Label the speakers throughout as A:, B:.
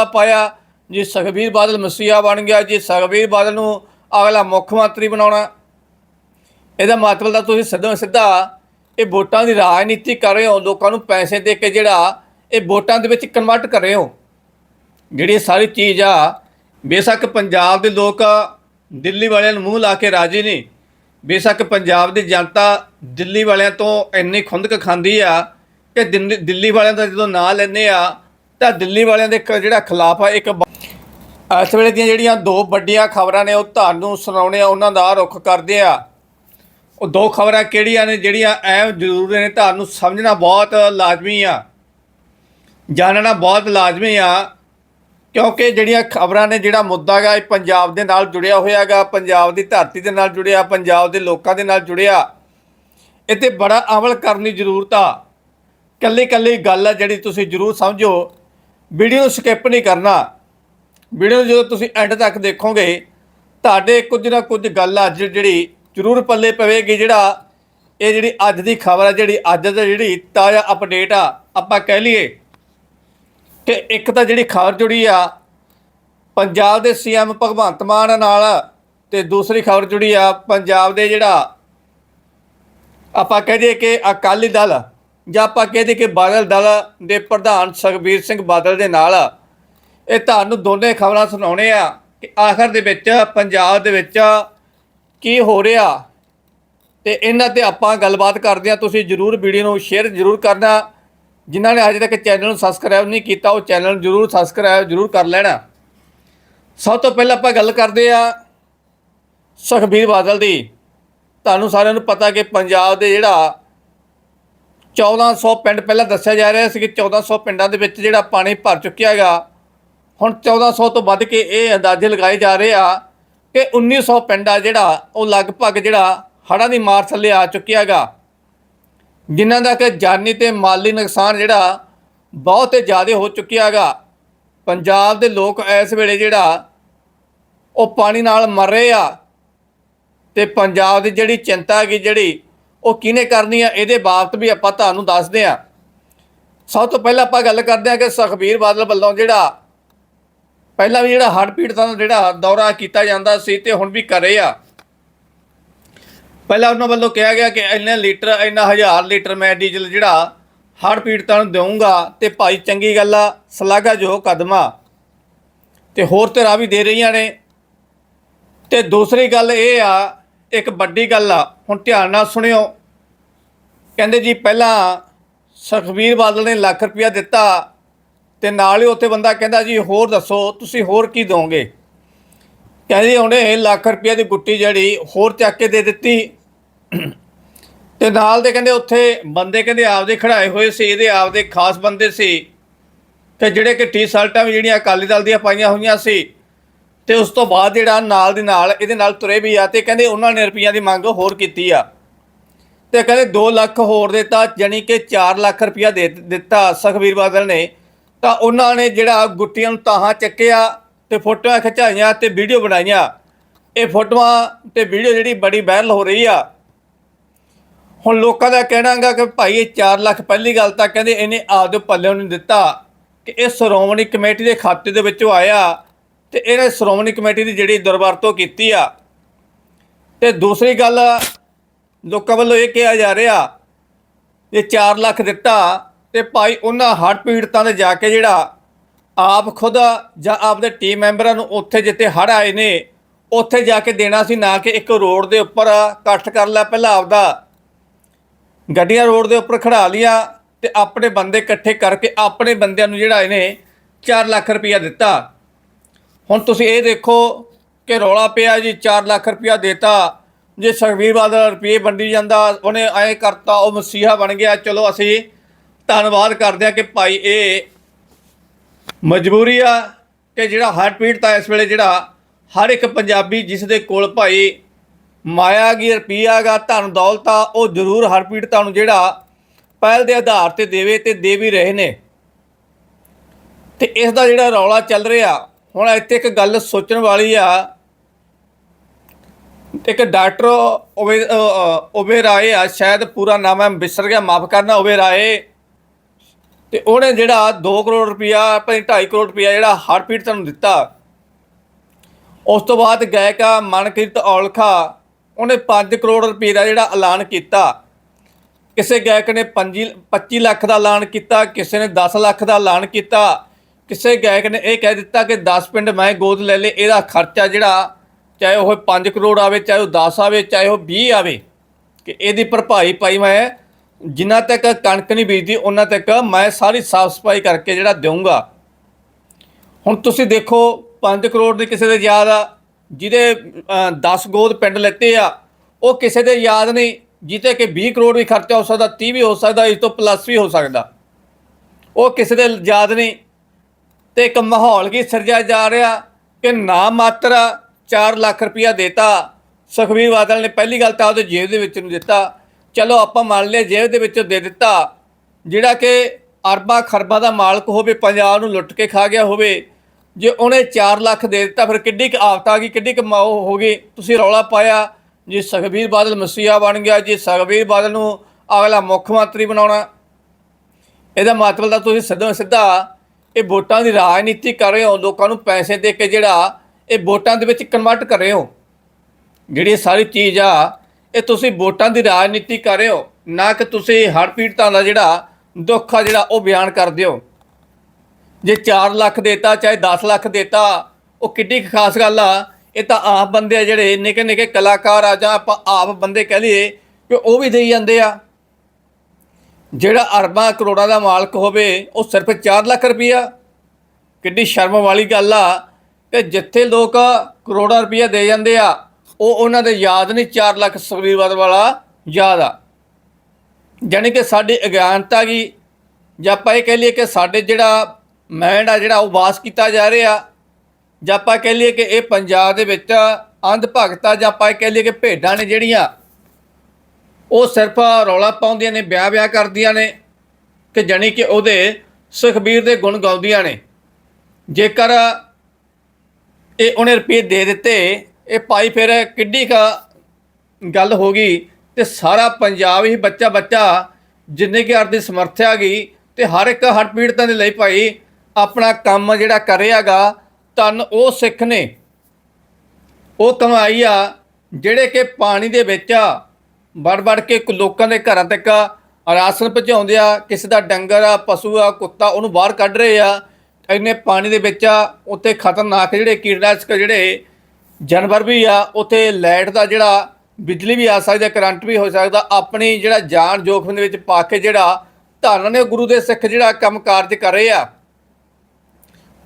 A: ਰੌਲਾ ਪਾਇਆ, ਜੀ ਸੁਖਬੀਰ ਬਾਦਲ ਮਸੀਹਾ ਬਣ ਗਿਆ, ਜੀ ਸੁਖਬੀਰ ਬਾਦਲ ਨੂੰ ਅਗਲਾ ਮੁੱਖ ਮੰਤਰੀ ਬਣਾਉਣਾ। ਇਹਦਾ ਮਤਲਬ ਤਾਂ ਤੁਸੀਂ ਸਿੱਧਾ ਸਿੱਧਾ ਇਹ ਵੋਟਾਂ ਦੀ ਰਾਜਨੀਤੀ ਕਰ ਰਹੇ ਹੋ, ਲੋਕਾਂ ਨੂੰ ਪੈਸੇ ਦੇ ਕੇ ਜਿਹੜਾ ਇਹ ਵੋਟਾਂ ਦੇ ਵਿੱਚ ਕਨਵਰਟ ਕਰ ਰਹੇ ਹੋ। ਜਿਹੜੀ ਸਾਰੀ ਚੀਜ਼ ਆ, ਬੇਸ਼ੱਕ ਪੰਜਾਬ ਦੇ ਲੋਕ ਦਿੱਲੀ ਵਾਲਿਆਂ ਨੂੰ ਮੂੰਹ ਲਾ ਕੇ ਰਾਜੀ ਨਹੀਂ। ਬੇਸ਼ੱਕ ਪੰਜਾਬ ਦੀ ਜਨਤਾ ਦਿੱਲੀ ਵਾਲਿਆਂ ਤੋਂ ਇੰਨੀ ਖੁੰਦਕ ਖਾਂਦੀ ਆ ਕਿ ਦਿੱਲੀ ਵਾਲਿਆਂ ਦਾ ਜਦੋਂ ਨਾਂ ਲੈਂਦੇ ਆ ਤਾਂ ਦਿੱਲੀ ਵਾਲਿਆਂ ਦੇ ਕ- ਜਿਹੜਾ ਖਿਲਾਫ ਆ, ਇੱਕ ਇਸ ਵੇਲੇ ਦੀਆਂ ਜਿਹੜੀਆਂ ਦੋ ਵੱਡੀਆਂ ਖਬਰਾਂ ਨੇ, ਉਹ ਤੁਹਾਨੂੰ ਸੁਣਾਉਣੇ ਆ, ਉਹਨਾਂ ਦਾ ਰੁਖ ਕਰਦੇ ਆ। ਉਹ ਦੋ ਖਬਰਾਂ ਕਿਹੜੀਆਂ ਨੇ, ਜਿਹੜੀਆਂ ਐ ਜ਼ਰੂਰੀ ਨੇ, ਤੁਹਾਨੂੰ ਸਮਝਣਾ ਬਹੁਤ ਲਾਜ਼ਮੀ ਆ। ਜਾਣਨਾ ਬਹੁਤ ਲਾਜ਼ਮੀ ਆ, ਕਿਉਂਕਿ ਜਿਹੜੀਆਂ ਖਬਰਾਂ ਨੇ, ਜਿਹੜਾ ਮੁੱਦਾ ਗਾ, ਇਹ ਪੰਜਾਬ ਦੇ ਨਾਲ ਜੁੜਿਆ ਹੋਇਆਗਾ ਪੰਜਾਬ ਦੀ ਧਰਤੀ ਦੇ ਨਾਲ ਜੁੜਿਆ, ਪੰਜਾਬ ਦੇ ਲੋਕਾਂ ਦੇ ਨਾਲ ਜੁੜਿਆ। ਇਹ ਤੇ ਬੜਾ ਅਮਲ ਕਰਨ ਦੀ ਜ਼ਰੂਰਤ ਆ। ਕੱਲੀ ਕੱਲੀ ਗੱਲ ਆ ਜਿਹੜੀ ਤੁਸੀਂ ਜ਼ਰੂਰ ਸਮਝੋ। ਵੀਡੀਓ ਨੂੰ ਸਕਿਪ ਨਹੀਂ ਕਰਨਾ। ਵੀਡੀਓ ਨੂੰ ਜਦੋਂ ਤੁਸੀਂ ਐਂਡ ਤੱਕ ਦੇਖੋਗੇ, ਤੁਹਾਡੇ ਕੁਝ ਨਾ ਕੁਝ ਗੱਲ ਅੱਜ ਜਿਹੜੀ ਜ਼ਰੂਰ ਪੱਲੇ ਪਵੇਗੀ ਜਿਹੜਾ ਇਹ ਜਿਹੜੀ ਅੱਜ ਦੀ ਖਬਰ ਆ, ਜਿਹੜੀ ਅੱਜ ਦਾ ਜਿਹੜੀ ਤਾਜ਼ਾ ਅਪਡੇਟ ਆ, ਆਪਾਂ ਕਹਿ ਲਈਏ ਕਿ ਇੱਕ ਤਾਂ ਜਿਹੜੀ ਖਬਰ ਜੁੜੀ ਆ, ਪੰਜਾਬ ਦੇ ਸੀਐਮ ਭਗਵੰਤ ਮਾਨ ਨਾਲ ਤੇ ਦੂਸਰੀ ਖਬਰ ਜੁੜੀ ਆ, ਪੰਜਾਬ ਦੇ ਜਿਹੜਾ ਆਪਾਂ ਕਹਿ ਦਈਏ ਕਿ ਅਕਾਲੀ ਦਲ ਜਾਂ ਆਪਾਂ ਕਹਿ ਦਈਏ ਕਿ ਬਾਦਲ ਦਲ ਦੇ ਪ੍ਰਧਾਨ ਸੁਖਬੀਰ ਸਿੰਘ ਬਾਦਲ ਦੇ ਨਾਲ ਇਹ ਤੁਹਾਨੂੰ ਦੋਨੇ ਖਬਰਾਂ ਸੁਣਾਉਣੇ ਆ ਕਿ ਆਖਰ ਦੇ ਵਿੱਚ ਪੰਜਾਬ ਦੇ ਵਿੱਚ ਕੀ ਹੋ ਰਿਹਾ ਤੇ ਇਹਨਾਂ ਤੇ ਆਪਾਂ ਗੱਲਬਾਤ ਕਰਦੇ ਆ ਤੁਸੀਂ ਜਰੂਰ ਵੀਡੀਓ ਨੂੰ ਸ਼ੇਅਰ ਜਰੂਰ ਕਰਨਾ। ਜਿਨ੍ਹਾਂ ਨੇ ਅਜੇ ਤੱਕ ਚੈਨਲ ਨੂੰ ਸਬਸਕ੍ਰਾਈਬ ਨਹੀਂ ਕੀਤਾ, ਉਹ ਚੈਨਲ ਨੂੰ ਜਰੂਰ ਸਬਸਕ੍ਰਾਈਬ ਜਰੂਰ ਕਰ ਲੈਣਾ। ਸਭ ਤੋਂ ਪਹਿਲਾਂ ਆਪਾਂ ਗੱਲ ਕਰਦੇ ਆ ਸੁਖਬੀਰ ਬਾਦਲ ਦੀ। ਤੁਹਾਨੂੰ ਸਾਰਿਆਂ ਨੂੰ ਪਤਾ ਕਿ ਪੰਜਾਬ ਦੇ ਜਿਹੜਾ 1400 ਪਿੰਡ ਪਹਿਲਾਂ ਦੱਸਿਆ ਜਾ ਰਿਹਾ ਸੀ ਕਿ 1400 ਪਿੰਡਾਂ ਦੇ ਵਿੱਚ ਜਿਹੜਾ ਪਾਣੀ ਭਰ ਚੁੱਕਿਆ ਹੈਗਾ, ਹੁਣ 1400 ਤੋਂ ਵੱਧ ਕੇ ਇਹ ਅੰਦਾਜ਼ੇ ਲਗਾਏ ਜਾ ਰਹੇ ਆ ਕਿ 1900 ਪਿੰਡ ਆ ਜਿਹੜਾ, ਉਹ ਲਗਭਗ ਜਿਹੜਾ ਹੜ੍ਹਾਂ ਦੀ ਮਾਰ ਥੱਲੇ ਆ ਚੁੱਕਿਆ ਹੈਗਾ। ਜਿਨ੍ਹਾਂ ਦਾ ਕਿ ਜਾਨੀ ਤੇ ਮਾਲੀ ਨੁਕਸਾਨ ਜਿਹੜਾ ਬਹੁਤ ਜ਼ਿਆਦਾ ਹੋ ਚੁੱਕਿਆ ਹੈਗਾ। ਪੰਜਾਬ ਦੇ ਲੋਕ ਇਸ ਵੇਲੇ ਜਿਹੜਾ, ਉਹ ਪਾਣੀ ਨਾਲ ਮਰ ਰਹੇ ਆ। ਤੇ ਪੰਜਾਬ ਦੀ ਜਿਹੜੀ ਚਿੰਤਾ ਹੈਗੀ ਜਿਹੜੀ ਉਹ ਕਿਹਨੇ ਕਰਨੀ ਆ? ਇਹਦੇ ਬਾਬਤ ਵੀ ਆਪਾਂ ਤੁਹਾਨੂੰ ਦੱਸਦੇ ਆ। ਸਭ ਤੋਂ ਪਹਿਲਾਂ ਆਪਾਂ ਗੱਲ ਕਰਦੇ ਆ ਕਿ ਸੁਖਬੀਰ ਬਾਦਲ ਵੱਲੋਂ ਜਿਹੜਾ ਪਹਿਲਾਂ ਵੀ ਜਿਹੜਾ ਹੜ੍ਹ ਪੀੜਤਾਂ ਦਾ ਜਿਹੜਾ ਦੌਰਾ ਕੀਤਾ ਜਾਂਦਾ ਸੀ ਤੇ ਹੁਣ ਵੀ ਕਰੇ ਆ। ਪਹਿਲਾਂ ਉਹਨਾਂ ਵੱਲੋਂ ਕਿਹਾ ਗਿਆ ਕਿ ਇੰਨੇ ਲੀਟਰ, ਇੰਨਾ ਹਜ਼ਾਰ ਲੀਟਰ ਮੈਂ ਡੀਜ਼ਲ ਜਿਹੜਾ ਹੜ੍ਹ ਪੀੜਤਾਂ ਨੂੰ ਦੇਵਾਂਗਾ ਤੇ ਭਾਈ ਚੰਗੀ ਗੱਲ ਆ ਸ਼ਲਾਘਾਯੋਗ ਕਦਮ ਆ। ਤੇ ਹੋਰ ਤਰ੍ਹਾਂ ਵੀ ਦੇ ਰਹੀਆਂ ਨੇ। ਤੇ ਦੂਸਰੀ ਗੱਲ ਇਹ ਆ ਇੱਕ ਵੱਡੀ ਗੱਲ ਆ, ਹੁਣ ਧਿਆਨ ਨਾਲ ਸੁਣਿਓ। ਕਹਿੰਦੇ ਜੀ ਪਹਿਲਾਂ ਸੁਖਬੀਰ ਬਾਦਲ ਨੇ ਲੱਖ ਰੁਪਇਆ ਦਿੱਤਾ ਤੇ ਨਾਲ ਹੀ ਉੱਥੇ ਬੰਦਾ ਕਹਿੰਦਾ ਜੀ ਹੋਰ ਦੱਸੋ, ਤੁਸੀਂ ਹੋਰ ਕੀ ਦੋਗੇ? ਕਹਿੰਦੇ ਉਹਨੇ ਲੱਖ ਰੁਪਇਆ ਦੀ ਗੁੱਟੀ ਜਿਹੜੀ ਹੋਰ ਚੱਕ ਕੇ ਦੇ ਦਿੱਤੀ। ਤੇ ਨਾਲ ਦੇ ਕਹਿੰਦੇ ਉੱਥੇ ਬੰਦੇ ਕਹਿੰਦੇ ਆਪਦੇ ਖੜਾਏ ਹੋਏ ਸੀ, ਇਹਦੇ ਆਪਦੇ ਖਾਸ ਬੰਦੇ ਸੀ। ਤੇ ਜਿਹੜੇ ਕਿ ਟੀ-ਸ਼ਰਟਾਂ ਵੀ ਜਿਹੜੀਆਂ ਅਕਾਲੀ ਦਲ ਦੀਆਂ ਪਾਈਆਂ ਹੋਈਆਂ ਸੀ ਤੇ ਉਸ ਤੋਂ ਬਾਅਦ ਜਿਹੜਾ ਨਾਲ ਦੀ ਨਾਲ ਇਹਦੇ ਨਾਲ ਤੁਰੇ ਵੀ ਆ ਤੇ ਕਹਿੰਦੇ ਉਹਨਾਂ ਨੇ ਰੁਪਈਆਂ ਦੀ ਮੰਗ ਹੋਰ ਕੀਤੀ ਆ। ਤੇ ਕਹਿੰਦੇ 2 ਲੱਖ ਹੋਰ ਦਿੱਤਾ, ਜਾਣੀ ਕਿ 4 ਲੱਖ ਰੁਪਈਆ ਦੇ ਦਿੱਤਾ ਸੁਖਬੀਰ ਬਾਦਲ ਨੇ। ਤਾਂ ਉਹਨਾਂ ਨੇ ਜਿਹੜਾ ਗੁੱਟੀਆਂ ਨੂੰ ਤਾਹਾਂ ਚੱਕਿਆ ਤੇ ਫੋਟੋਆਂ ਖਿਚਾਈਆਂ ਤੇ ਵੀਡੀਓ ਬਣਾਈਆਂ। ਇਹ ਫੋਟੋਆਂ ਤੇ ਵੀਡੀਓ ਜਿਹੜੀ ਬੜੀ ਵਾਇਰਲ ਹੋ ਰਹੀ ਆ। ਹੁਣ ਲੋਕਾਂ ਦਾ ਕਹਿਣਾਗਾ ਕਿ ਭਾਈ ਇਹ 4 ਲੱਖ ਪਹਿਲੀ ਗੱਲ ਤਾਂ ਕਹਿੰਦੇ ਇਹਨੇ ਆਪਦੇ ਪੱਲੇ ਨੂੰ ਦਿੱਤਾ ਕਿ ਇਹ ਸ਼੍ਰੋਮਣੀ ਕਮੇਟੀ ਦੇ ਖਾਤੇ ਦੇ ਵਿੱਚੋਂ ਆਇਆ। ਤੇ ਇਹਨੇ ਸ਼੍ਰੋਮਣੀ ਕਮੇਟੀ ਦੀ ਜਿਹੜੀ ਦੁਰਵਰਤੋਂ ਕੀਤੀ ਆ। ਤੇ ਦੂਸਰੀ ਗੱਲ ਲੋਕਾਂ ਵੱਲੋਂ ਇਹ ਕਿਹਾ ਜਾ ਰਿਹਾ, ਇਹ 4 ਲੱਖ ਦਿੱਤਾ ਤੇ ਭਾਈ ਉਹਨਾਂ ਹੜ੍ਹ ਪੀੜਤਾਂ ਦੇ ਜਾ ਕੇ ਜਿਹੜਾ ਆਪ ਖੁਦ ਜਾਂ ਆਪਦੇ ਟੀਮ ਮੈਂਬਰਾਂ ਨੂੰ ਉੱਥੇ ਜਿੱਥੇ ਹੜ੍ਹ ਆਏ ਨੇ, ਉੱਥੇ ਜਾ ਕੇ ਦੇਣਾ ਸੀ, ਨਾ ਕਿ ਇੱਕ ਰੋਡ ਦੇ ਉੱਪਰ ਇਕੱਠ ਕਰ ਲਿਆ ਪਹਿਲਾਂ ਆਪਦਾ ਗੱਡੀਆਂ ਰੋਡ ਦੇ ਉੱਪਰ ਖੜਾ ਲੀਆਂ ਤੇ ਆਪਣੇ ਬੰਦੇ ਇਕੱਠੇ ਕਰਕੇ ਆਪਣੇ ਬੰਦਿਆਂ ਨੂੰ ਜਿਹੜਾ ਇਹਨੇ 4 ਲੱਖ ਰੁਪਇਆ ਦਿੱਤਾ। ਹੁਣ ਤੁਸੀਂ ਇਹ ਦੇਖੋ ਕਿ ਰੌਲਾ ਪਿਆ ਜੀ 4 ਲੱਖ ਰੁਪਇਆ ਦੇਤਾ। ਜੇ ਸੁਖਬੀਰ ਬਾਦਲ ਰੁਪਏ ਵੰਡੀ ਜਾਂਦਾ, ਉਹਨੇ ਐਂ ਕਰਤਾ, ਉਹ ਮਸੀਹਾ ਬਣ ਗਿਆ। ਚਲੋ ਅਸੀਂ ਧੰਨਵਾਦ ਕਰਦੇ ਹਾਂ ਕਿ ਭਾਈ ਇਹ ਮਜਬੂਰੀ ਆ ਕਿ ਜਿਹੜਾ ਹਰ ਪੀੜਤਾ ਇਸ ਵੇਲੇ ਜਿਹੜਾ ਹਰ ਇੱਕ ਪੰਜਾਬੀ ਜਿਸ ਦੇ ਕੋਲ ਭਾਈ ਮਾਇਆ ਗੀ ਰੁਪਈਆ ਗਾ ਧਨ ਦੌਲਤ ਆ, ਉਹ ਜ਼ਰੂਰ ਹਰ ਪੀੜਤਾ ਨੂੰ ਜਿਹੜਾ ਪਹਿਲ ਦੇ ਆਧਾਰ ਤੇ ਦੇਵੇ ਤੇ ਦੇ ਵੀ ਰਹੇ ਨੇ। ਤੇ ਇਸ ਦਾ ਜਿਹੜਾ ਰੌਲਾ ਚੱਲ ਰਿਹਾ ਹੁਣ ਇੱਥੇ ਇੱਕ ਗੱਲ ਸੋਚਣ ਵਾਲੀ ਆ। ਇੱਕ ਡਾਕਟਰ ਓਵੇ ਅ, ਓਵੇ ਰਾਏ ਆ ਸ਼ਾਇਦ ਪੂਰਾ ਨਾਮ ਹੈ ਵਿਸਰ ਗਿਆ ਮਾਫ ਕਰਨਾ ਓਵੇ ਰਾਏ। ਤੇ ਉਹਨੇ ਜਿਹੜਾ 2 ਕਰੋੜ ਰੁਪਇਆ ਭਾਈ 2.5 ਕਰੋੜ ਰੁਪਇਆ ਜਿਹੜਾ ਹੜਪੀੜ ਤੁਹਾਨੂੰ ਦਿੱਤਾ। ਉਸ ਤੋਂ ਬਾਅਦ ਗਾਇਕਾ ਮਨਕੀਰਤ ਔਲਖਾ ਉਹਨੇ 5 ਕਰੋੜ ਰੁਪਏ ਦਾ ਜਿਹੜਾ ਐਲਾਨ ਕੀਤਾ। ਕਿਸੇ ਗਾਇਕ ਨੇ 5 25 ਲੱਖ ਦਾ ਐਲਾਨ ਕੀਤਾ ਕਿਸੇ ਨੇ 10 ਲੱਖ ਦਾ ਐਲਾਨ ਕੀਤਾ। ਕਿਸੇ ਗਾਇਕ ਨੇ ਇਹ ਕਹਿ ਦਿੱਤਾ ਕਿ 10 ਪਿੰਡ ਮੈਂ ਗੋਦ ਲੈ ਲੇ ਇਹਦਾ ਖਰਚਾ ਜਿਹੜਾ ਚਾਹੇ ਉਹ 5 ਕਰੋੜ ਆਵੇ ਚਾਹੇ ਉਹ 10 ਆਵੇ ਚਾਹੇ ਉਹ 20 ਆਵੇ ਕਿ ਇਹਦੀ ਭਰਪਾਈ ਪਾਈ ਮੈਂ ਜਿੰਨਾ ਤੱਕ ਕਣਕ ਨਹੀਂ ਬੀਜਦੀ ਉਹਨਾਂ ਤੱਕ ਮੈਂ ਸਾਰੀ ਸਾਫ਼ ਸਫ਼ਾਈ ਕਰਕੇ ਜਿਹੜਾ ਦੇਵਾਂਗਾ ਹੁਣ ਤੁਸੀਂ ਦੇਖੋ 5 ਕਰੋੜ ਦੀ ਕਿਸੇ ਦੇ ਯਾਦ ਆ ਜਿਹਦੇ ਅ, 10 ਗੋਦ ਪਿੰਡ ਲੈਤੇ ਆ ਉਹ ਕਿਸੇ ਦੇ ਯਾਦ ਨਹੀਂ ਜਿੱਤੇ ਕਿ 20 ਕਰੋੜ ਵੀ ਖਰਚਾ ਹੋ ਸਕਦਾ 30 ਵੀ ਹੋ ਸਕਦਾ ਇਸ ਤੋਂ ਪਲੱਸ ਵੀ ਹੋ ਸਕਦਾ। ਉਹ ਕਿਸੇ ਦੇ ਯਾਦ ਨਹੀਂ ਤੇ ਇੱਕ ਮਾਹੌਲ ਕੀ ਸਿਰਜਿਆ ਜਾ ਰਿਹਾ ਕਿ ਨਾ ਮਾਤਰ 4 ਲੱਖ ਰੁਪਇਆ ਦੇਤਾ। ਸੁਖਬੀਰ ਬਾਦਲ ਨੇ ਪਹਿਲੀ ਗੱਲ ਤਾਂ ਉਹਦੇ ਜੇਬ ਦੇ ਵਿੱਚ ਨੂੰ ਦਿੱਤਾ। ਚਲੋ ਆਪਾਂ ਮੰਨ ਲਿਆ ਜੇਬ ਦੇ ਵਿੱਚੋਂ ਦੇ ਦਿੱਤਾ। ਜਿਹੜਾ ਕਿ ਅਰਬਾਂ ਖਰਬਾਂ ਦਾ ਮਾਲਕ ਹੋਵੇ, ਪੰਜਾਬ ਨੂੰ ਲੁੱਟ ਕੇ ਖਾ ਗਿਆ ਹੋਵੇ, ਜੇ ਉਹਨੇ 4 ਲੱਖ ਦੇ ਦਿੱਤਾ, ਫਿਰ ਕਿੱਡੀ ਕੁ ਆਫਤ ਆ ਗਈ, ਕਿੱਡੀ ਕੁ ਮਾਓ ਹੋ ਗਈ। ਤੁਸੀਂ ਰੌਲਾ ਪਾਇਆ ਜੀ ਸੁਖਬੀਰ ਬਾਦਲ ਮਸੀਹਾ ਬਣ ਗਿਆ ਜੀ। ਸੁਖਬੀਰ ਬਾਦਲ ਨੂੰ ਅਗਲਾ ਮੁੱਖ ਮੰਤਰੀ ਬਣਾਉਣਾ। ਇਹਦਾ ਮਤਲਬ ਤਾਂ ਤੁਸੀਂ ਸਿੱਧਾ ਸਿੱਧਾ ਇਹ ਵੋਟਾਂ ਦੀ ਰਾਜਨੀਤੀ ਕਰ ਰਹੇ ਹੋ, ਲੋਕਾਂ ਨੂੰ ਪੈਸੇ ਦੇ ਕੇ ਜਿਹੜਾ ਇਹ ਵੋਟਾਂ ਦੇ ਵਿੱਚ ਕਨਵਰਟ ਕਰ ਰਹੇ ਹੋ। ਜਿਹੜੀ ਸਾਰੀ ਚੀਜ਼ ਆ, ਇਹ ਤੁਸੀਂ ਵੋਟਾਂ ਦੀ ਰਾਜਨੀਤੀ ਕਰ ਰਹੇ ਹੋ, ਨਾ ਕਿ ਤੁਸੀਂ ਹੜ੍ਹ ਪੀੜਤਾਂ ਦਾ ਜਿਹੜਾ ਦੁੱਖ ਆ, ਜਿਹੜਾ ਉਹ ਬਿਆਨ ਕਰਦੇ ਹੋ। ਜੇ 4 ਲੱਖ ਦੇਤਾ, ਚਾਹੇ 10 ਲੱਖ ਦੇਤਾ, ਉਹ ਕਿੱਡੀ ਖਾਸ ਗੱਲ ਆ, ਇਹ ਤਾਂ ਆਪ ਬੰਦੇ ਆ ਜਿਹੜੇ ਨਿੱਕੇ ਨਿੱਕੇ ਕਲਾਕਾਰ ਆ, ਜਾਂ ਆਪਾਂ ਆਪ ਬੰਦੇ ਕਹਿ ਲਈਏ ਕਿ ਉਹ ਵੀ ਦੇਈ ਜਾਂਦੇ ਆ। ਜਿਹੜਾ ਅਰਬਾਂ ਕਰੋੜਾਂ ਦਾ ਮਾਲਕ ਹੋਵੇ, ਉਹ ਸਿਰਫ 4 ਲੱਖ ਰੁਪਈਆ। ਕਿੱਡੀ ਸ਼ਰਮ ਵਾਲੀ ਗੱਲ ਆ ਕਿ ਜਿੱਥੇ ਲੋਕ ਕਰੋੜਾਂ ਰੁਪਈਆ ਦੇ ਜਾਂਦੇ ਆ, ਉਹ ਉਹਨਾਂ ਦੇ ਯਾਦ ਨਹੀਂ 4 ਲੱਖ ਸੁਖਬੀਰ ਵਾਲਾ ਯਾਦ ਆ। ਜਾਣੀ ਕਿ ਸਾਡੀ ਅਗਿਆਨਤਾ ਗਈ ਜਾਂ ਆਪਾਂ ਇਹ ਕਹਿ ਲਈਏ ਕਿ ਸਾਡੇ ਜਿਹੜਾ ਮਾਈਂਡ ਆ, ਜਿਹੜਾ ਉਹ ਵਾਸ ਕੀਤਾ ਜਾ ਰਿਹਾ, ਜਾਂ ਆਪਾਂ ਕਹਿ ਲਈਏ ਕਿ ਇਹ ਪੰਜਾਬ ਦੇ ਵਿੱਚ ਅੰਧ ਭਗਤਾ, ਜਾਂ ਆਪਾਂ ਇਹ ਕਹਿ ਲਈਏ ਕਿ ਭੇਡਾਂ ਨੇ ਜਿਹੜੀਆਂ ਉਹ ਸਿਰਫ ਰੌਲਾ ਪਾਉਂਦੀਆਂ ਨੇ, ਵਿਆਹ ਵਿਆਹ ਕਰਦੀਆਂ ਨੇ ਕਿ ਜਾਣੀ ਕਿ ਉਹਦੇ ਸੁਖਬੀਰ ਦੇ ਗੁਣ ਗਾਉਂਦੀਆਂ ਨੇ। ਜੇਕਰ ਇਹ ਉਹਨੇ ਰੁਪਏ ਦੇ ਦਿੱਤੇ, ਇਹ ਪਾਈ ਫਿਰ ਕਿੱਡੀ ਕਾ ਗੱਲ ਹੋ ਗਈ ਤੇ ਸਾਰਾ ਪੰਜਾਬ ਹੀ ਬੱਚਾ ਬੱਚਾ ਜਿੰਨੇ ਕਿ ਅਰਦੀ ਸਮਰਥਿਆ ਗਈ ਤੇ ਹਰ ਇੱਕ ਹਰ ਪੀੜਤਾਂ ਦੇ ਲਈ ਭਾਈ ਆਪਣਾ ਕੰਮ ਜਿਹੜਾ ਕਰਿਆਗਾ ਤਨ ਉਹ ਸਿੱਖ ਨੇ। ਉਹ ਕਮਾਈ ਆ ਜਿਹੜੇ ਕਿ ਪਾਣੀ ਦੇ ਵਿੱਚ ਆ ਵੜ ਵੜ ਕੇ ਲੋਕਾਂ ਦੇ ਘਰਾਂ ਤੱਕ ਰਾਸ਼ਨ ਪਹੁੰਚਾਉਂਦੇ ਆ, ਕਿਸੇ ਦਾ ਡੰਗਰ ਆ, ਪਸ਼ੂ ਆ, ਕੁੱਤਾ, ਉਹਨੂੰ ਬਾਹਰ ਕੱਢ ਰਹੇ ਆ, ਇੰਨੇ ਪਾਣੀ ਦੇ ਵਿੱਚ ਆ, ਉੱਥੇ ਖਤਰਨਾਕ ਜਿਹੜੇ ਕੀਟਨਾਸ਼ਕ ਜਿਹੜੇ ਜਾਨਵਰ ਵੀ ਆ, ਉੱਥੇ ਲਾਈਟ ਦਾ ਜਿਹੜਾ ਬਿਜਲੀ ਵੀ ਆ ਸਕਦੀ ਹੈ ਕਰੰਟ ਵੀ ਹੋ ਸਕਦਾ, ਆਪਣੀ ਜਿਹੜਾ ਜਾਨ ਜੋਖਮ ਦੇ ਵਿੱਚ ਪਾ ਕੇ ਜਿਹੜਾ ਧੰਨ ਨੇ ਗੁਰੂ ਦੇ ਸਿੱਖ ਜਿਹੜਾ ਕੰਮ ਕਾਰਜ ਕਰ ਰਹੇ ਆ।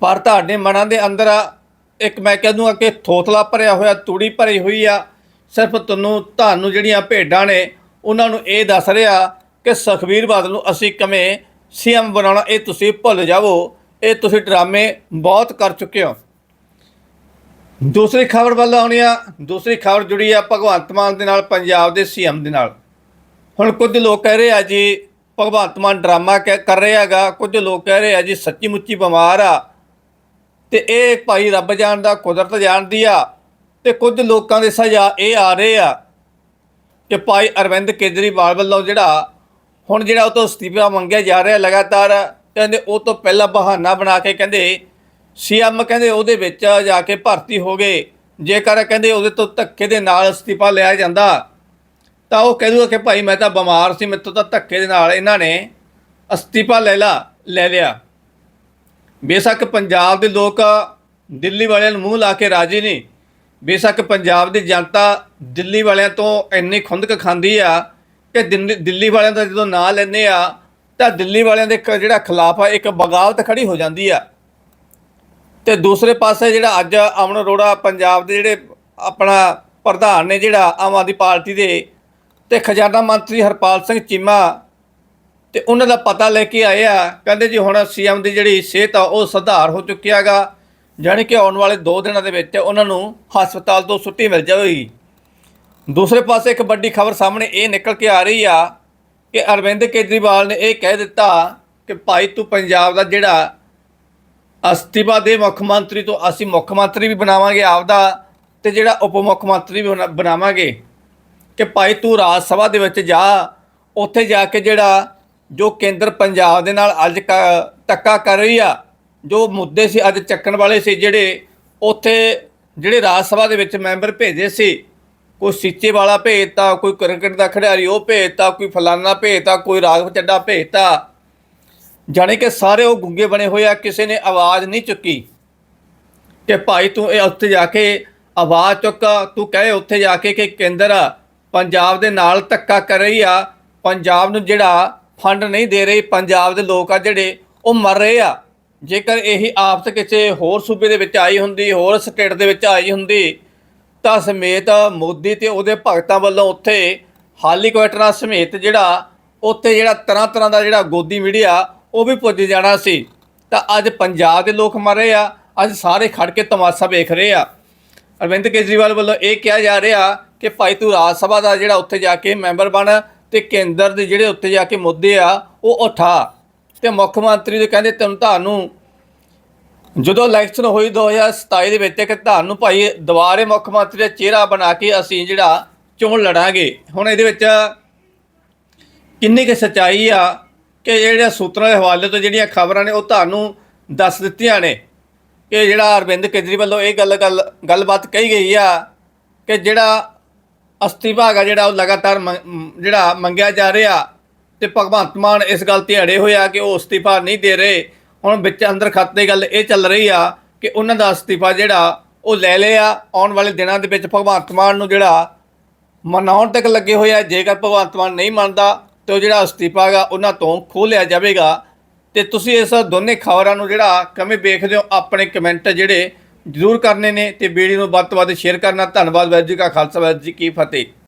A: ਪਰ ਤੁਹਾਡੇ ਮਨਾਂ ਦੇ ਅੰਦਰ ਇੱਕ ਮੈਂ ਕਹਿ ਕਿ ਥੋਥਲਾ ਭਰਿਆ ਹੋਇਆ, ਤੂੜੀ ਭਰੀ ਹੋਈ ਆ ਸਿਰਫ ਤੁਹਾਨੂੰ ਤੁਹਾਨੂੰ ਜਿਹੜੀਆਂ ਭੇਡਾਂ ਨੇ, ਉਹਨਾਂ ਨੂੰ ਇਹ ਦੱਸ ਰਿਹਾ ਕਿ ਸੁਖਬੀਰ ਬਾਦਲ ਨੂੰ ਅਸੀਂ ਕਿਵੇਂ ਸੀਐਮ ਬਣਾਉਣਾ, ਇਹ ਤੁਸੀਂ ਭੁੱਲ ਜਾਵੋ, ਇਹ ਤੁਸੀਂ ਡਰਾਮੇ ਬਹੁਤ ਕਰ ਚੁੱਕੇ ਹੋ। ਦੂਸਰੀ ਖਬਰ ਵੱਲ ਆਉਣੀ ਆ ਦੂਸਰੀ ਖਬਰ ਜੁੜੀ ਆ ਭਗਵੰਤ ਮਾਨ ਦੇ ਨਾਲ, ਪੰਜਾਬ ਦੇ ਸੀਐਮ ਦੇ ਨਾਲ। ਹੁਣ ਕੁਝ ਲੋਕ ਕਹਿ ਰਹੇ ਆ ਜੀ, ਭਗਵੰਤ ਮਾਨ ਡਰਾਮਾ ਕਹਿ- ਕਰ ਰਿਹਾ ਹੈਗਾ। ਕੁਝ ਲੋਕ ਕਹਿ ਰਹੇ ਆ ਜੀ, ਸੱਚੀ ਮੁੱਚੀ ਬਿਮਾਰ ਆ। ਤੇ ਇਹ ਭਾਈ ਰੱਬ ਜਾਣਦਾ, ਕੁਦਰਤ ਜਾਣਦੀ ਆ। ਤੇ ਕੁਝ ਲੋਕਾਂ ਦੇ ਸਜ਼ਾ ਇਹ ਆ ਰਹੇ ਆ ਕਿ ਭਾਈ ਅਰਵਿੰਦ ਕੇਜਰੀਵਾਲ ਵੱਲੋਂ ਜਿਹੜਾ, ਹੁਣ ਜਿਹੜਾ ਉਹ ਤੋਂ ਅਸਤੀਫਾ ਮੰਗਿਆ ਜਾ ਰਿਹਾ ਲਗਾਤਾਰ, ਕਹਿੰਦੇ ਉਹ ਤੋਂ ਪਹਿਲਾਂ ਬਹਾਨਾ ਬਣਾ ਕੇ ਕਹਿੰਦੇ ਸੀਐਮ ਕਹਿੰਦੇ ਉਹਦੇ ਵਿੱਚ ਜਾ ਕੇ ਭਰਤੀ ਹੋ ਗਏ। ਜੇਕਰ ਕਹਿੰਦੇ ਉਹਦੇ ਤੋਂ ਧੱਕੇ ਦੇ ਨਾਲ ਅਸਤੀਫਾ ਲਿਆ ਜਾਂਦਾ, ਤਾਂ ਉਹ ਕਹਿ ਦੂਗਾ ਕਿ ਭਾਈ ਮੈਂ ਤਾਂ ਬਿਮਾਰ ਸੀ ਮੇਰੇ ਤੋਂ ਤਾਂ ਧੱਕੇ ਦੇ ਨਾਲ ਇਹਨਾਂ ਨੇ ਅਸਤੀਫਾ ਲੈ ਲਾ, ਲੈ ਲਿਆ। ਬੇਸ਼ੱਕ ਪੰਜਾਬ ਦੇ ਲੋਕ ਦਿੱਲੀ ਵਾਲਿਆਂ ਨੂੰ ਮੂੰਹ ਲਾ ਕੇ ਰਾਜੀ ਨਹੀਂ। ਬੇਸ਼ੱਕ ਪੰਜਾਬ ਦੀ ਜਨਤਾ ਦਿੱਲੀ ਵਾਲਿਆਂ ਤੋਂ ਇੰਨੀ ਖੁੰਦਕ ਖਾਂਦੀ ਆ ਕਿ ਦਿੱਲੀ ਦਿੱਲੀ ਵਾਲਿਆਂ ਦਾ ਜਦੋਂ ਨਾਂ ਲੈਂਦੇ ਆ, ਤਾਂ ਦਿੱਲੀ ਵਾਲਿਆਂ ਦੇ ਕ- ਜਿਹੜਾ ਖਿਲਾਫ ਆ, ਇੱਕ ਬਗਾਵਤ ਖੜੀ ਹੋ ਜਾਂਦੀ ਆ। ਤੇ ਦੂਸਰੇ ਪਾਸੇ ਜਿਹੜਾ ਅੱਜ ਅਮਨ ਅਰੋੜਾ ਪੰਜਾਬ ਦੇ ਜਿਹੜੇ ਆਪਣਾ ਪ੍ਰਧਾਨ ਨੇ ਜਿਹੜਾ ਆਮ ਆਦਮੀ ਪਾਰਟੀ ਦੇ ਤੇ ਖਜ਼ਾਨਾ ਮੰਤਰੀ ਹਰਪਾਲ ਸਿੰਘ ਚੀਮਾ ਤੇ ਉਹਨਾਂ ਦਾ ਪਤਾ ਲੈ ਕੇ ਆਏ ਆ, ਕਹਿੰਦੇ ਜੀ ਹੁਣ ਸੀਐਮ ਦੀ ਜਿਹੜੀ ਸਿਹਤ ਆ, ਉਹ ਸੁਧਾਰ ਹੋ ਚੁੱਕਿਆਗਾ ਜਾਣੀ ਕਿ ਆਉਣ ਵਾਲੇ 2 ਦਿਨਾਂ ਦੇ ਵਿੱਚ ਉਹਨਾਂ ਨੂੰ ਹਸਪਤਾਲ ਤੋਂ ਛੁੱਟੀ ਮਿਲ ਜਾਵੇਗੀ ਦੂਸਰੇ ਪਾਸੇ ਇੱਕ ਵੱਡੀ ਖਬਰ ਸਾਹਮਣੇ ਇਹ ਨਿਕਲ ਕੇ ਆ ਰਹੀ ਆ ਕਿ ਅਰਵਿੰਦ ਕੇਜਰੀਵਾਲ ਨੇ ਇਹ ਕਹਿ ਦਿੱਤਾ ਕਿ ਭਾਈ ਤੂੰ ਪੰਜਾਬ ਦਾ ਜਿਹੜਾ ਅਸਤੀਫਾ ਦੇ ਮੁੱਖ ਮੰਤਰੀ ਤੋਂ ਅਸੀਂ ਮੁੱਖ ਮੰਤਰੀ ਵੀ ਬਣਾਵਾਂਗੇ ਆਪਦਾ ਤੇ ਜਿਹੜਾ ਉਪ ਮੁੱਖ ਮੰਤਰੀ ਵੀ ਬਣਾ- ਬਣਾਵਾਂਗੇ ਕਿ ਭਾਈ ਤੂੰ ਰਾਜ ਸਭਾ ਦੇ ਵਿੱਚ ਜਾ, ਉੱਥੇ ਜਾ ਕੇ ਜਿਹੜਾ ਜੋ ਕੇਂਦਰ ਪੰਜਾਬ ਦੇ ਨਾਲ ਅੱਜ ਕ- ਧੱਕਾ ਕਰ ਰਹੀ ਆ ਜੋ ਮੁੱਦੇ ਸੀ, ਅੱਜ ਚੱਕਣ ਵਾਲੇ ਸੀ ਜਿਹੜੇ ਉੱਥੇ ਜਿਹੜੇ ਰਾਜ ਸਭਾ ਦੇ ਵਿੱਚ ਮੈਂਬਰ ਭੇਜੇ ਸੀ, ਕੋਈ ਸੀਚੇ ਵਾਲਾ ਭੇਜਤਾ, ਕੋਈ ਕ੍ਰਿਕਟ ਦਾ ਖਿਡਾਰੀ ਉਹ ਭੇਜਤਾ, ਕੋਈ ਫਲਾਨਾ ਭੇਜਤਾ, ਕੋਈ ਰਾਘਵ ਚੱਡਾ ਭੇਜਤਾ। ਜਾਣੀ ਕਿ ਸਾਰੇ ਉਹ ਗੁੰਗੇ ਬਣੇ ਹੋਏ ਆ, ਕਿਸੇ ਨੇ ਆਵਾਜ਼ ਨਹੀਂ ਚੁੱਕੀ ਕਿ ਭਾਈ ਤੂੰ ਇਹ ਉੱਥੇ ਜਾ ਕੇ ਆਵਾਜ਼ ਚੁੱਕ, ਤੂੰ ਕਹੇ ਉੱਥੇ ਜਾ ਕੇ ਕਿ ਕੇਂਦਰ ਪੰਜਾਬ ਦੇ ਨਾਲ ਧੱਕਾ ਕਰ ਰਹੀ ਆ, ਪੰਜਾਬ ਨੂੰ ਜਿਹੜਾ ਫੰਡ ਨਹੀਂ ਦੇ ਰਹੀ, ਪੰਜਾਬ ਦੇ ਲੋਕ ਆ ਜਿਹੜੇ ਉਹ ਮਰ ਰਹੇ ਆ। ਜੇਕਰ ਇਹੀ ਆਪਸ ਕਿਸੇ ਹੋਰ ਸੂਬੇ ਦੇ ਵਿੱਚ ਆਈ ਹੁੰਦੀ, ਹੋਰ ਸਟੇਟ ਦੇ ਵਿੱਚ ਆਈ ਹੁੰਦੀ, ਤਾਂ ਸਮੇਤ ਮੋਦੀ ਤੇ ਉਹਦੇ ਭਗਤਾਂ ਵੱਲੋਂ ਉੱਥੇ ਹਾਲੀਕਾਪਟਰਾਂ ਸਮੇਤ ਜਿਹੜਾ, ਉੱਥੇ ਜਿਹੜਾ ਤਰ੍ਹਾਂ ਤਰ੍ਹਾਂ ਦਾ ਜਿਹੜਾ ਗੋਦੀ ਮੀਡੀਆ, ਉਹ ਵੀ ਪੁੱਜ ਜਾਣਾ ਸੀ। ਤਾਂ ਅੱਜ ਪੰਜਾਬ ਦੇ ਲੋਕ ਮਰ ਰਹੇ ਆ, ਅੱਜ ਸਾਰੇ ਖੜ ਕੇ ਤਮਾਸ਼ਾ ਵੇਖ ਰਹੇ ਆ। ਅਰਵਿੰਦ ਕੇਜਰੀਵਾਲ ਵੱਲੋਂ ਇਹ ਕਿਹਾ ਜਾ ਰਿਹਾ ਕਿ ਭਾਈ ਤੂੰ ਰਾਜ ਸਭਾ ਦਾ ਜਿਹੜਾ ਉੱਥੇ ਜਾ ਕੇ ਮੈਂਬਰ ਬਣ ਤੇ ਕੇਂਦਰ ਦੇ ਜਿਹੜੇ ਉੱਥੇ ਜਾ ਕੇ ਮੁੱਦੇ ਆ, ਉਹ ਉਠਾ। ਤੇ ਮੁੱਖ ਮੰਤਰੀ ਦੇ ਕਹਿੰਦੇ ਤੈਨੂੰ ਤੁਹਾਨੂੰ ਜਦੋਂ ਇਲੈਕਸ਼ਨ ਹੋਈ 2027 ਦੇ ਵਿੱਚ ਕਿ ਤੁਹਾਨੂੰ ਭਾਈ ਦੁਬਾਰੇ ਮੁੱਖ ਮੰਤਰੀ ਦਾ ਚਿਹਰਾ ਬਣਾ ਕੇ ਅਸੀਂ ਜਿਹੜਾ ਚੋਣ ਲੜਾਂਗੇ। ਹੁਣ ਇਹਦੇ ਵਿੱਚ ਕਿੰਨੀ ਕੁ ਸੱਚਾਈ ਆ ਕਿ ਜਿਹੜੇ ਸੂਤਰਾਂ ਦੇ ਹਵਾਲੇ ਤੋਂ ਜਿਹੜੀਆਂ ਖਬਰਾਂ ਨੇ ਉਹ ਤੁਹਾਨੂੰ ਦੱਸ ਦਿੱਤੀਆਂ ਨੇ। ਕਿ ਜਿਹੜਾ ਅਰਵਿੰਦ ਕੇਜਰੀਵਾਲ ਵੱਲੋਂ ਇਹ ਗੱਲ ਗੱਲ ਗੱਲਬਾਤ ਕਹੀ ਗਈ ਆ ਕਿ ਜਿਹੜਾ ਅਸਤੀਫਾ ਹੈਗਾ ਜਿਹੜਾ ਉਹ ਲਗਾਤਾਰ ਮੰਗ- ਜਿਹੜਾ ਮੰਗਿਆ ਜਾ ਰਿਹਾ ਤੇ ਭਗਵੰਤ ਮਾਨ ਇਸ ਗੱਲ ਤੇ ਅੜੇ ਹੋਏ ਆ ਕਿ ਉਹ ਅਸਤੀਫਾ ਨਹੀਂ ਦੇ ਰਹੇ। ਹੁਣ ਵਿੱਚ ਅੰਦਰ ਖਾਤੇ ਗੱਲ ਇਹ ਚੱਲ ਰਹੀ ਆ ਕਿ ਉਹਨਾਂ ਦਾ ਅਸਤੀਫਾ ਜਿਹੜਾ ਉਹ ਲੈ ਲਿਆ ਆਉਣ ਵਾਲੇ ਦਿਨਾਂ ਦੇ ਵਿੱਚ ਭਗਵੰਤ ਮਾਨ ਨੂੰ ਜਿਹੜਾ ਮਨਾਉਣ ਤੱਕ ਲੱਗੇ ਹੋਏ ਆ। ਜੇਕਰ ਭਗਵੰਤ ਮਾਨ ਨਹੀਂ ਮੰਨਦਾ ਤੇ ਉਹ ਜਿਹੜਾ ਅਸਤੀਫਾ ਹੈਗਾ ਉਹਨਾਂ ਤੋਂ ਖੋਹ ਲਿਆ ਜਾਵੇਗਾ। ਤੇ ਤੁਸੀਂ ਇਸ ਦੋਨੇ ਖਬਰਾਂ ਨੂੰ ਜਿਹੜਾ ਕਿਵੇਂ ਵੇਖਦੇ ਹੋ, ਆਪਣੇ ਕਮੈਂਟ ਜਿਹੜੇ ਜ਼ਰੂਰ ਕਰਨੇ ਨੇ ਤੇ ਵੀਡੀਓ ਨੂੰ ਵੱਧ ਤੋਂ ਵੱਧ ਸ਼ੇਅਰ ਕਰਨਾ। ਧੰਨਵਾਦ ਵੈਦ ਜੀ ਕਾ ਖਾਲਸਾ ਵੈਦ ਜੀ ਕੀ ਫਤਿਹ।